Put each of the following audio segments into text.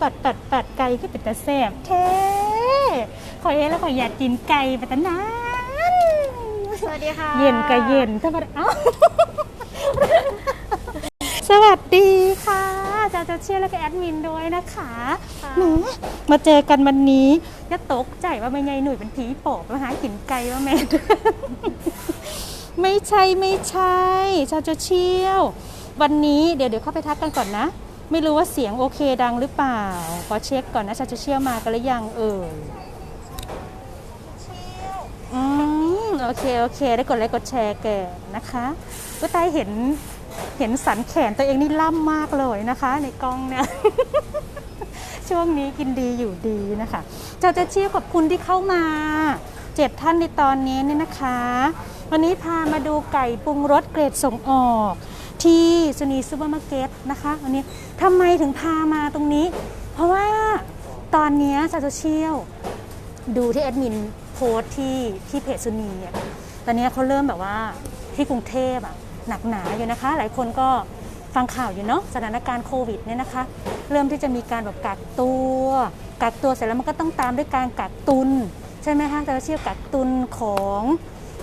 ปัดปัดปัดไก่ก็เป็นตาแสบเท่ขอยเองแล้วขอยอยากกินไก่ไปตั้งนานสวัสดีค่ะเย็นก็เย็นถ้ามันเอ้าสวัสดีค่ะอาจารย์จะเชื่อแล้วก็แอดมินด้วยนะคะค่ะแหมมาเจอกันวันนี้อย่าตกใจว่าไม่ไงหนุ่ยเป็นผีปอบมาหากินไก่ว่าแม่ไม่ใช่ไม่ใช่ชาวโซเชียลวันนี้เดี๋ยวเดี๋ยวเข้าไปทักกันก่อนนะ ไม่รู้ว่าเสียงโอเคดังหรือเปล่า ขอเช็คก่อนนะชาเชียลมากันหรือยังเอ่ยอืมโอเคโอเค ได้กดไลค์กดแชร์แกนะคะก็ตายเห็นเห็นสันแขนตัวเองนี่ล่ำมากเลยนะคะ ในกล้องเนี่ยช่วงนี้กินดีอยู่ดีนะคะเจ้าจะเชียร์ขอบคุณที่เข้ามาเจ็ดท่านในตอนนี้เนี่ยนะคะ วันนี้พามาดูไก่ปรุงรสเกรดส่งออก ที่สุนีซูเปอร์มาร์เก็ตนะคะวันนี้ทำไมถึงพามาตรงนี้ เพราะว่าตอนนี้เจ้าจะเชียร์ดูที่แอดมินโพสที่ที่เพจสุนีอะตอนนี้เขาเริ่มแบบว่าที่กรุงเทพอะหนักหนาอยู่นะคะ หลายคนก็ฟังข่าวอยู่เนาะสถานการณ์โควิดเนี่ยนะคะ เริ่มที่จะมีการแบบกักตัวกักตัวเสร็จแล้วมันก็ต้องตามด้วยการกักตุนใช่ไหมคะแต่เราเชื่อกักตุนของ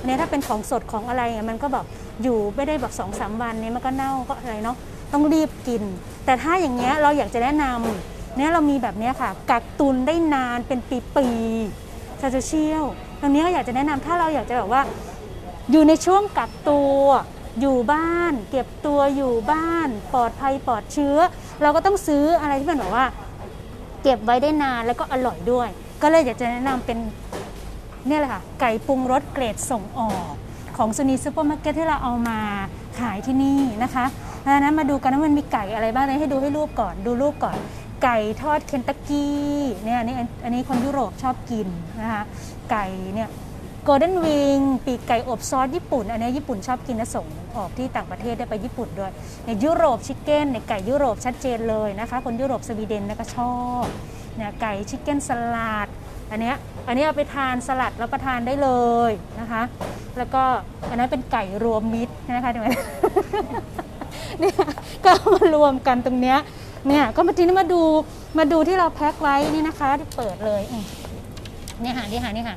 เนี่ยถ้าเป็นของสดของอะไรเนี่ยมันก็แบบ อยู่ไม่ได้แบบสองสามวันเนี่ยมันก็เน่าก็อะไรเนาะต้องรีบกิน แต่ถ้าอย่างเงี้ยเราอยากจะแนะนำเนี่ยเรามีแบบเนี้ยค่ะ กักตุนได้นานเป็นปีๆซาเชียลตรงนี้ก็อยากจะแนะนำถ้าเราอยากจะแบบว่า อยู่ในช่วงกักตัวอยู่บ้าน เก็บตัวอยู่บ้าน ปลอดภัยปลอดเชื้อ เราก็ต้องซื้ออะไรที่มันแบบว่า เก็บไว้ได้นานแล้วก็อร่อยด้วย ก็เลยอยากจะแนะนำเป็นเนี่ยแหละค่ะ ไก่ปรุงรสเกรดส่งออก ของซูนีซูเปอร์มาร์เก็ตที่เราเอามาขายที่นี่นะคะดังนั้นมาดูกันว่ามันมีไก่อะไรบ้างเลยให้ดูให้รูปก่อนดูรูปก่อน ไก่ทอดเคนตักกี้เนี่ยอันนี้อันนี้คนยุโรปชอบกินนะคะไก่เนี่ยโกลเด้นวิงปีกไก่อบซอสญี่ปุ่น อันนี้ญี่ปุ่นชอบกินนะส่งออกที่ต่างประเทศได้ไปญี่ปุ่นด้วย ในยุโรปชิคเก้นในไก่ยุโรปชัดเจนเลยนะคะ คนยุโรปสวีเดนนะก็ชอบเนี่ยไก่ชิคเก้นสลัดอันเนี้ย อันนี้เอาไปทานสลัดแล้วประทานได้เลยนะคะ แล้วก็อันนั้นเป็นไก่รวมมิตรนะคะเห็นไหมเนี่ยก็มารวมกันตรงเนี้ยเนี่ยก็มาทีนี้มาดูมาดูที่เราแพ็คไว้นี่นะคะที่เปิดเลยเนี่ยหานี่หานี่หา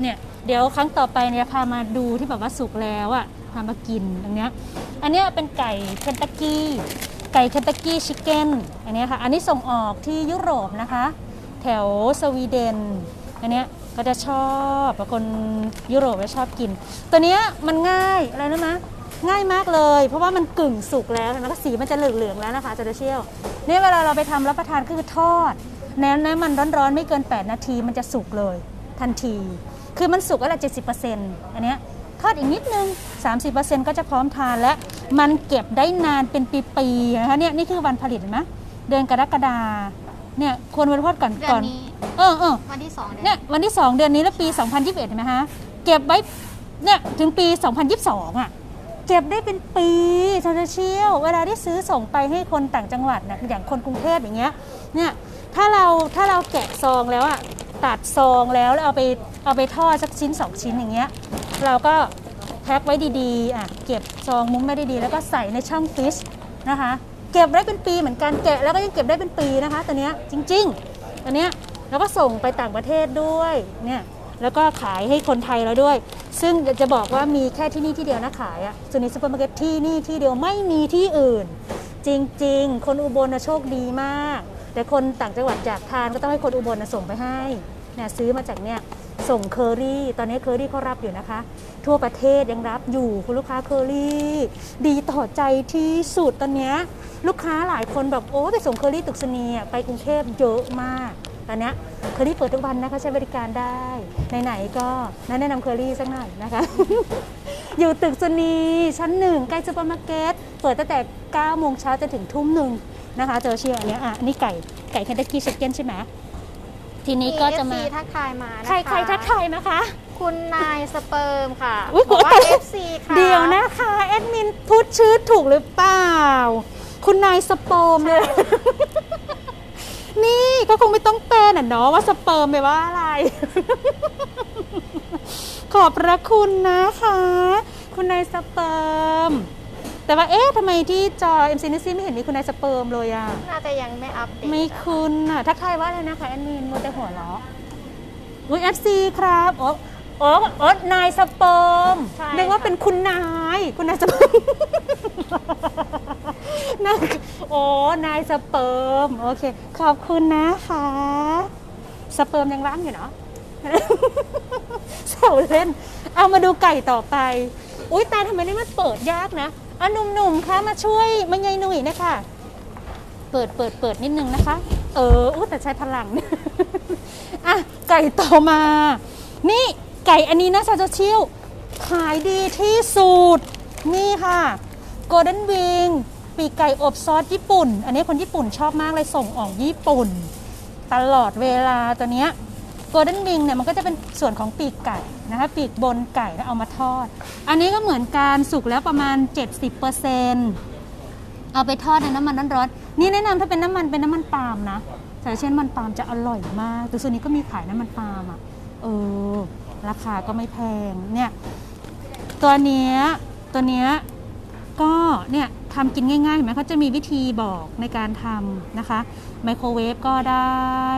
เนี่ยเดี๋ยวครั้งต่อไปเนี่ยพามาดูที่แบบว่าสุกแล้วอะพามากินตรงเนี้ยอันเนี้ยเป็นไก่เคนตักกี้ไก่เคนตักกี้ชิคเก้นอันนี้ค่ะ อันนี้ส่งออกที่ยุโรปนะคะ แถวสวีเดน อันเนี้ยก็จะชอบคนยุโรปจะชอบกิน ตัวเนี้ยมันง่ายอะไรรู้ไหมง่ายมากเลย เพราะว่ามันกึ่งสุกแล้วแล้วก็สีมันจะเหลืองๆแล้วนะคะจะเชี่ยวเนี่ยเวลาเราไปทำรับประทานก็คือทอดแน้ำน้ำมันร้อนๆไม่เกิน 8 นาทีมันจะสุกเลย ทันที คือมันสุกแล้วแหละ70%อันเนี้ยทอดอีกนิดนึง 30%ก็จะพร้อมทานและมันเก็บได้นานเป็นปีๆนะคะเนี่ยนี่คือวันผลิตเห็นไหมเดือนกรกฎาคม เนี่ยควรบริโภคก่อนเดือก่อนนนี้เออเออวันที่สองเดือนเนี่ยวันที่ 2 เดือนนี้แล้วปี 2021 เห็นไหมฮะเก็บไว้เนี่ยถึงปี 2022 อะ เก็บได้เป็นปีชาเชียวเวลาที่ซื้อส่งไปให้คนต่างจังหวัดนะอย่างคนกรุงเทพอย่างเงี้ยเนี่ยถ้าเราถ้าเราแกะซองแล้วอะตัดซองแล้วแล้วเอาไปเอาไปทอดสักชิ้น 2 ชิ้นอย่างเงี้ยเราก็แพ็คไว้ดีๆอะเก็บซองมุ้งไม่ได้ดี แล้วก็ใส่ในช่องฟิชนะคะ เก็บได้เป็นปีเหมือนกันแกะแล้วก็ยังเก็บได้เป็นปีนะคะตัวเนี้ยจริงๆอันเนี้ยแล้วก็ส่งไปต่างประเทศด้วยเนี่ยแล้วก็ขายให้คนไทยแล้วด้วย ซึ่งจะบอกว่ามีแค่ที่นี่ที่เดียวนะขายอะซูนิซูเปอร์มาร์เก็ตที่นี่ที่เดียวไม่มีที่อื่น จริง ๆ คนอุบลนะโชคดีมาก แต่คนต่างจังหวัดอยากทานก็ต้องให้คนอุบลนะส่งไปให้ เนี่ยซื้อมาจากเนี่ยส่งเคอรี่ ตอนนี้เคอรี่เขารับอยู่นะคะ ทั่วประเทศยังรับอยู่คุณลูกค้าเคอรี่ ดีต่อใจที่สุดตอนนี้ลูกค้าหลายคนแบบโอ้ไปส่งเคอรี่ตึกสนียไปกรุงเทพเยอะมาก ตอนนี้เคอรี่เปิดทุกวันนะคะใช้บริการได้ไหนๆก็แนะนำเคอรี่สักหน่อยนะคะ อยู่ตึกสนียชั้นหนึ่งใกล้ซูเปอร์มาร์เก็ตเปิดตั้งแต่9โมงเช้าจนถึงทุ่มหนึ่งนะคะเจอเชียร์อันนี้อะอันนี้ไก่ไก่เคนตักกี้ชิคเก้นใช่ไหม ทีนี้ก็จะมามี FC ทักทายมานะคะใครใครทักทายนะคะ คุณนายสเปิร์มค่ะอุ๊ยบอกว่าตาย FC ค่ะเดี๋ยวนะคะแอดมินพูดชื่อถูกหรือเปล่า คุณนายสเปิร์มเลย นี่ก็คงไม่ต้องแปลน่ะเนาะว่าสเปิร์มแปลว่าอะไร ขอบพระคุณนะคะ คุณนายสเปิร์ม แต่ว่าเอ๊ะทำไมที่จอ MC n i s ไม่เห็นมีคุณนายสเปิร์มเลยอะ น่าจะยังไม่อัปเดตไม่คุณอะถ้าใครว่าอะไรนะคะแอดมินมัวแต่หัวเราะอุ้ย FC ครับโอ้โอ้โอ้นายสเปิร์มนึกว่าเป็นคุณนาย คุณนายสเปิร์มนายโอ้นายสเปิร์มโอเค ขอบคุณนะคะ สเปิร์มยังว่างอยู่เนาะ แซวเล่น เอามาดูไก่ต่อไป อุ้ยตายทำไมนี่มันเปิดยากนะ อะหนุ่มๆคะมาช่วยมาใยหนุ่ยนะคะ เปิดเปิดเปิดนิดนึงนะคะ เอออู้แต่ใช้พลัง อะไก่ต่อมา นี่ไก่อันนี้นะชาโจชิวขายดีที่สุด นี่ค่ะ Golden Wing ปีกไก่อบซอสญี่ปุ่น อันนี้คนญี่ปุ่นชอบมากเลยส่งออกญี่ปุ่น ตลอดเวลาตัวเนี้ย Golden Wing เนี่ยมันก็จะเป็นส่วนของปีกไก่นะคะปีกบนไก่แล้วเอามาทอด อันนี้ก็เหมือนการสุกแล้วประมาณ 70%เอาไปทอดในน้ำมันร้อนๆนี่แนะนำถ้าเป็นน้ำมันเป็นน้ำมันปาล์มนะแต่เช่นมันปาล์มจะอร่อยมากแต่ส่วนนี้ก็มีขายน้ำมันปาล์มอะเออราคาก็ไม่แพงเนี่ยตัวเนี้ยตัวเนี้ยก็เนี่ยทำกินง่ายๆเห็นไหมเขาจะมีวิธีบอกในการทำนะคะไมโครเวฟก็ได้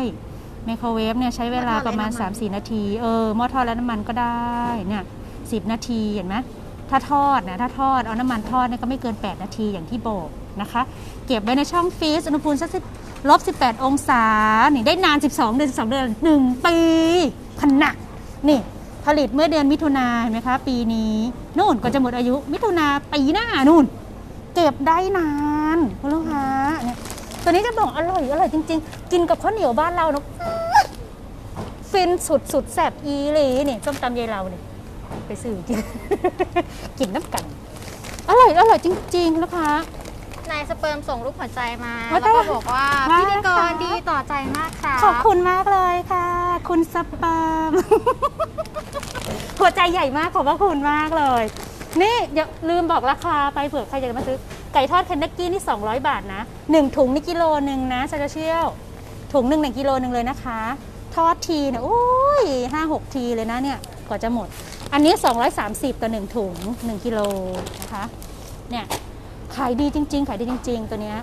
ไมโครเวฟเนี่ยใช้เวลาประมาณ 3-4 นาที เออหม้อทอดแล้วน้ำมันก็ได้เนี่ยสินาทีเห็นไหมถ้าทอดนะถ้าทอดเอาน้ำมันทอดเนี่ยก็ไม่เกิน 8 นาทีอย่างที่บอกนะคะ เก็บไว้ในช่องฟรีซอุณหภูมิสักสิบลบ 18 องศานี่ได้นาน 12 เดือน 12 เดือน 1 ปีพนนะนี่ผลิตเมื่อเดือนมิถุนาเห็นไหมคะ ปีนี้นู่นก็จะหมดอายุ มิถุนาปีหน้านู่น เก็บได้นานคุณลูกค้าเนี่ยตัวนี้จะบอกอร่อยอร่อยจริง ๆ กินกับข้าวเหนียวบ้านเราเนาะ ฟินสุดสุดๆแสบอีหลีนี่ส้มตำยายเราเนี่ยไปซื้อกิน กินน้ำกัน อร่อยอร่อยจริงๆลูกค้านายสเปิร์มส่งรูปหัวใจมาว่าแล้วก็บอกว่าว่าพิธีกรค่ะดีต่อใจมากค่ะขอบคุณมากเลยค่ะ คุณสปาร์ม หัวใจใหญ่มากขอบพระคุณมากเลย นี่อย่าลืมบอกราคาไปเผื่อใครอยากจะมาซื้อ ไก่ทอดเคนนักกี้นี่ 200 บาทนะ 1 ถุงนี่กิโลหนึ่งนะชาจะเชี่ยว ถุงหนึ่งหนึ่งกิโลหนึ่งเลยนะคะ ทอดทีเนี่ยโอ้ยห้าหกทีเลยนะเนี่ยกว่าจะหมด อันนี้ 230 ต่อ 1 ถุง 1กิโลนะคะเนี่ยขายดีจริง ๆ ขายดีจริง ๆ ตัวเนี้ย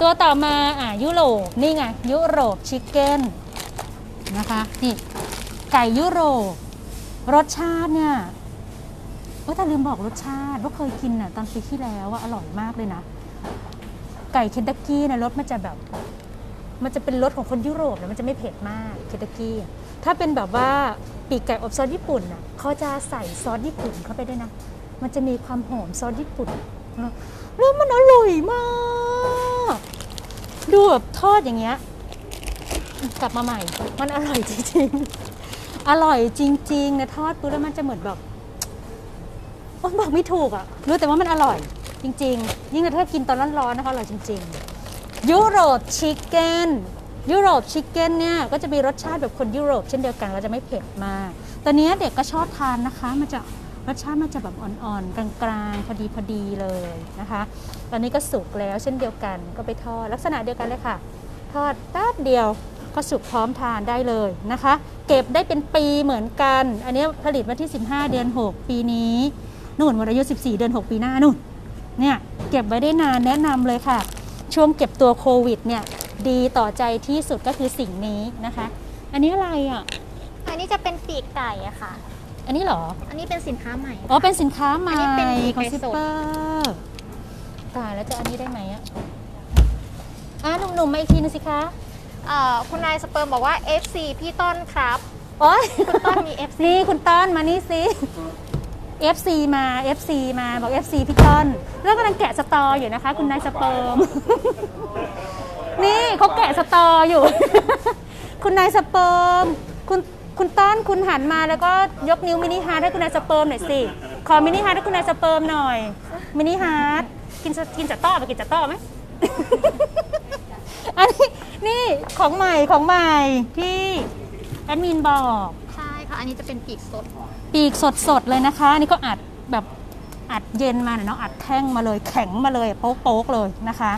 ตัวต่อมาอะยุโรปนี่ไง ยุโรปชิคเก้นนะคะนี่ไก่ยุโรปรสชาติเนี่ยว่าแต่ลืมบอกรสชาติว่าเคยกินน่ะตอนปีที่แล้วว่าอร่อยมากเลยนะ ไก่เคนตักกี้นะรสมันจะแบบ มันจะเป็นรสของคนยุโรปนะมันจะไม่เผ็ดมากเคนตักกี้อะถ้าเป็นแบบว่าปีกไก่อบซอสญี่ปุ่นน่ะเขาจะใส่ซอสญี่ปุ่นเข้าไปด้วยนะ มันจะมีความหอมซอสญี่ปุ่นแล้วมันอร่อยมากดูแบบทอดอย่างเงี้ยกลับมาใหม่ มันอร่อยจริงๆ อร่อยจริงๆนะทอดปุ๊บแล้วมันจะเหมือนแบบโอ้บอกไม่ถูกอะรู้แต่ว่ามันอร่อยจริง ๆ ยิ่งถ้ากินตอนร้อนๆนะคะอร่อยจริง ๆ ยุโรปชิคเก้นยุโรปชิคเก้นเนี่ยก็จะมีรสชาติแบบคนยุโรปเช่นเดียวกันเราจะไม่เผ็ดมากตอนนี้เด็กก็ชอบทานนะคะ มันจะรสชาติมันจะแบบอ่อนๆ กลางๆ พอดีพอดีเลยนะคะ ตอนนี้ก็สุกแล้วเช่นเดียวกันก็ไปทอดลักษณะเดียวกันเลยค่ะ ทอดแป๊บเดียวก็สุกพร้อมทานได้เลยนะคะ เก็บได้เป็นปีเหมือนกัน อันนี้ผลิตวันที่ 15 เดือน 6 ปีนี้นู่นวันอายุ 14 เดือน 6 ปีหน้านู่นเนี่ยเก็บไว้ได้นานแนะนำเลยค่ะ ช่วงเก็บตัวโควิดเนี่ยดีต่อใจที่สุดก็คือสิ่งนี้นะคะ อันนี้อะไรอะ อันนี้จะเป็นปีกไก่อะค่ะ อันนี้เหรอ อันนี้เป็นสินค้าใหม่ อ๋อ เป็นสินค้าใหม่อันนี้เป็นของไก่ซิปสดเปอร์ตายแล้วจะอันนี้ได้ไหมอะอะหนุ่มๆมาอีกทีนึงสิคะเอ่อคุณนายสเปิร์มบอกว่า FC พี่ต้นครับ โอ้ยคุณต้นมี FC นี่คุณต้อนมานี่สิ FC มา FC มาบอก FC พี่ต้นแล้วกำลังแกะสตออยู่นะคะ คุณนายสเปิร์ม นี่เขาแกะสตออยู่ คุณนายสเปิร์ม คุณคุณต้อนคุณหันมาแล้วก็ยกนิ้วมินิฮาร์ทให้คุณนายสเปิร์มหน่อยสิ ขอมินิฮาร์ทให้คุณนายสเปิร์มหน่อย มินิฮาร์ทกินกินจัดต้อไปกินจัดต้อไหม อันนี้นี่ของใหม่ของใหม่ที่แอดมินบอก ใช่ค่ะ อันนี้จะเป็นปีกสด ปีกสดๆเลยนะคะอันนี่ก็อัดแบบอัดเย็นมาเนาะอัดแท่งมาเลยแข็งมาเลยโป๊กๆเลยนะคะ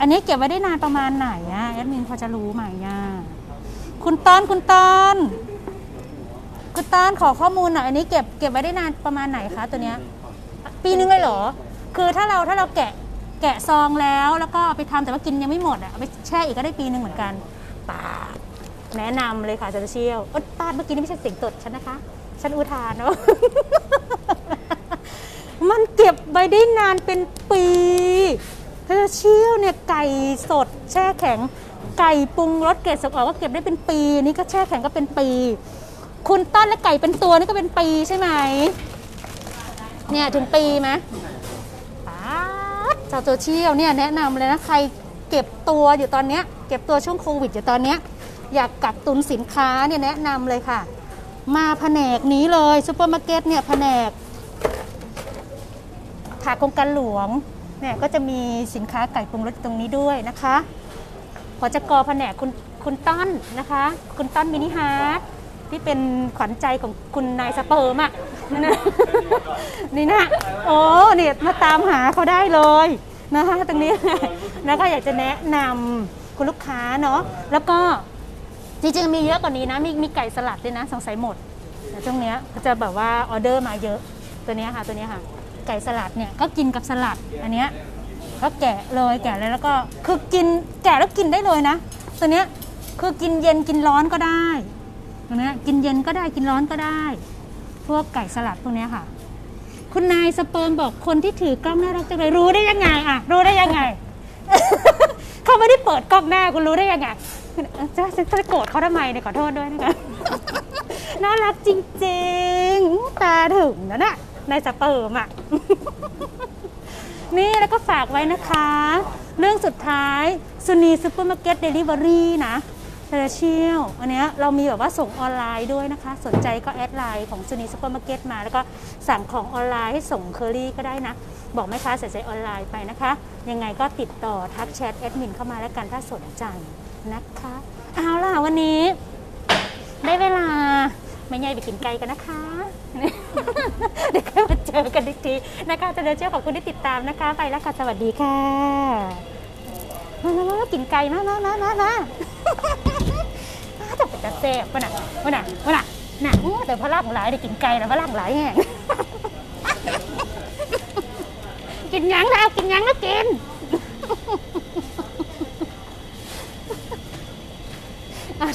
อันนี้เก็บไว้ได้นานประมาณไหนอะแอดมินพอจะรู้ไหมอะคุณต้นคุณต้นคุณต้นขอข้อมูลหน่อยอันนี้เก็บเก็บไว้ได้นานประมาณไหนคะตัวเนี้ยปีนึงเลยเหรอ คือถ้าเราถ้าเราแกะแกะซองแล้วแล้วก็เอาไปทำแต่ว่ากินยังไม่หมดอะเอาไปแช่อีกก็ได้ปีหนึ่งเหมือนกันปาแนะนำเลยค่ะเซนเชียลอ๊ดปาดเมื่อกี้นี่ไม่ใช่เสียงตดฉันนะคะ ฉันอุทานเนาะมันเก็บไว้ได้นานเป็นปีเธอเชี่ยวเนี่ยไก่สด แช่แข็ง ไก่ปรุงรสเกรดส่งออกก็เก็บได้เป็นปี นี่ก็แช่แข็งก็เป็นปี คุณต้นและไก่เป็นตัวนี่ก็เป็นปีใช่ไหมเนี่ยถึงปีไหมป๊าดชาวโซเชียลเนี่ยแนะนำเลยนะใครเก็บตัวอยู่ตอนเนี้ยเก็บตัวช่วงโควิดอยู่ตอนเนี้ยอยากกักตุนสินค้าเนี่ยแนะนำเลยค่ะ มาแผนกนี้เลยซูเปอร์มาร์เก็ตเนี่ยแผนกถาโครงการหลวงเนี่ยก็จะมีสินค้าไก่ปรุงรสตรงนี้ด้วยนะคะพอจะกอแผนกคุณคุณต้นนะคะ คุณต้นมินิฮาร์ทที่เป็นขวัญใจของคุณนายสเปิร์มอะนี่นะนี่นะโอ้เนี่ยมาตามหาเขาได้เลยนะคะตรงนี้แล้วก็อยากจะแนะนำคุณลูกค้าเนาะแล้วก็ จริงๆมีเยอะกว่านี้นะ มีมีไก่สลัดด้วยนะ สงสัยหมดแต่ช่วงเนี้ยเขาจะแบบว่าออเดอร์มาเยอะตัวเนี้ยค่ะตัวเนี้ยค่ะ ไก่สลัดเนี่ยก็กินกับสลัดอันเนี้ยก็แกะเลยแกะเลยแล้วก็คือกินแกะแล้วกินได้เลยนะ ตัวเนี้ยคือกินเย็นกินร้อนก็ได้ตัวเนี้ยกินเย็นก็ได้กินร้อนก็ได้ พวกไก่สลัดพวกนี้ค่ะ คุณนายสเปิร์มบอกคนที่ถือกล้องน่ารักจังเลยรู้ได้ยังไงอะรู้ได้ยังไง เขาไม่ได้เปิดกล้องหน้าคุณรู้ได้ยังไง จะจะจะโกรธเขาทำไมเนี่ยขอโทษด้วยนะคะน่ารักจริงๆ ตาถึงนะน่ะในสเปิร์มอะ นี่แล้วก็ฝากไว้นะคะ เรื่องสุดท้ายซูนีซูเปอร์มาร์เก็ตเดลิเวอรี่นะเทเชียลอันนี้เรามีแบบว่าส่งออนไลน์ด้วยนะคะ สนใจก็แอดไลน์ของซูนีซูเปอร์มาร์เก็ตมา แล้วก็สั่งของออนไลน์ให้ส่งเคอรี่ก็ได้นะ บอกแม่ค้าใส่ใจออนไลน์ไปนะคะ ยังไงก็ติดต่อทักแชทแอดมินเข้ามาแล้วกันถ้าสนใจ นะคะ เอาล่ะวันนี้ ได้เวลาไม่ใหญ่ไปกินไก่กันนะคะ เดี๋ยวค่อยมาเจอกันอีกทีนะคะจะเดินเชื่อขอบคุณที่ติดตามนะคะ ไปแล้วค่ะ สวัสดีค่ะมามามากินไก่มามามามามาจะเป็นตะเซ่บป่ะน่ะป่ะน่ะป่ะน่ะน่ะแต่พลังหลายได้กินไก่แล้วพลังหลายแห้งกินยังแล้วกินยังแล้วกิน I don't